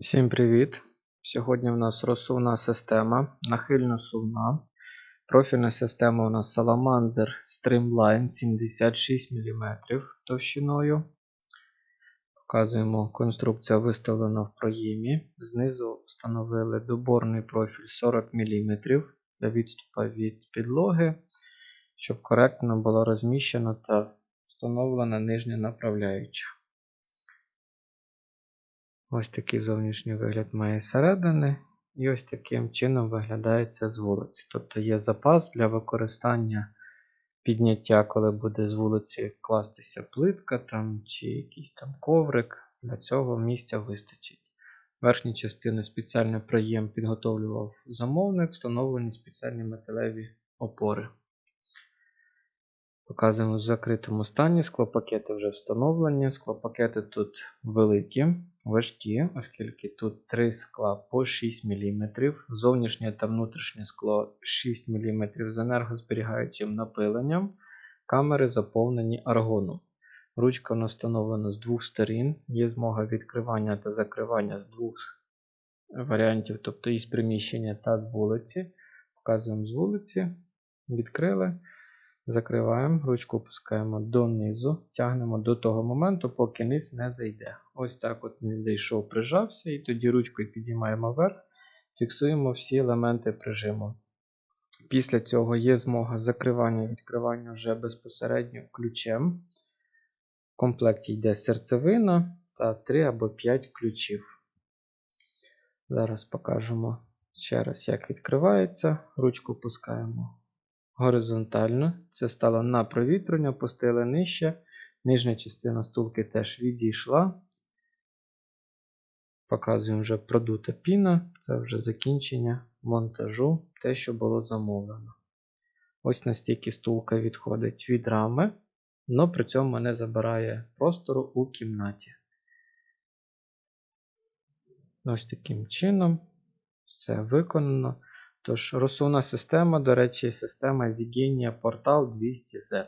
Всім привіт! Сьогодні в нас розсувна система, нахильно сувна. Профільна система у нас Salamander Streamline 76 мм товщиною. Показуємо, конструкція виставлена в проємі. Знизу встановили доборний профіль 40 мм для відступу від підлоги, щоб коректно було розміщена та встановлена нижня направляюча. Ось такий зовнішній вигляд має зсередини. І ось таким чином виглядає це з вулиці. Тобто є запас для використання підняття, коли буде з вулиці кластися плитка там, чи якийсь там коврик. Для цього місця вистачить. Верхні частини спеціальний проєм підготовлював замовник, встановлені спеціальні металеві опори. Показуємо в закритому стані. Склопакети вже встановлені. Склопакети тут великі, важкі, оскільки тут 3 скла по 6 мм. Зовнішнє та внутрішнє скло 6 мм з енергозберігаючим напиленням. Камери заповнені аргоном. Ручка встановлена з двох сторін. Є змога відкривання та закривання з двох варіантів, тобто із приміщення та з вулиці. Показуємо з вулиці. Відкрили. Закриваємо, ручку опускаємо донизу, тягнемо до того моменту, поки низ не зайде. Ось так от низ зайшов, прижався, і тоді ручкою підіймаємо вверх, фіксуємо всі елементи прижиму. Після цього є змога закривання і відкривання вже безпосередньо ключем. В комплекті йде серцевина та 3 або 5 ключів. Зараз покажемо ще раз, як відкривається. Ручку опускаємо горизонтально. Це стало на провітрення, пустили нижче. Нижня частина стулки теж відійшла. Показуємо вже продута піна. Це вже закінчення монтажу, те, що було замовлено. Ось настільки стулка відходить від рами, але при цьому не забирає простору у кімнаті. Ось таким чином все виконано. Тож, розсувна система, до речі, система Zigenia Portal 200Z.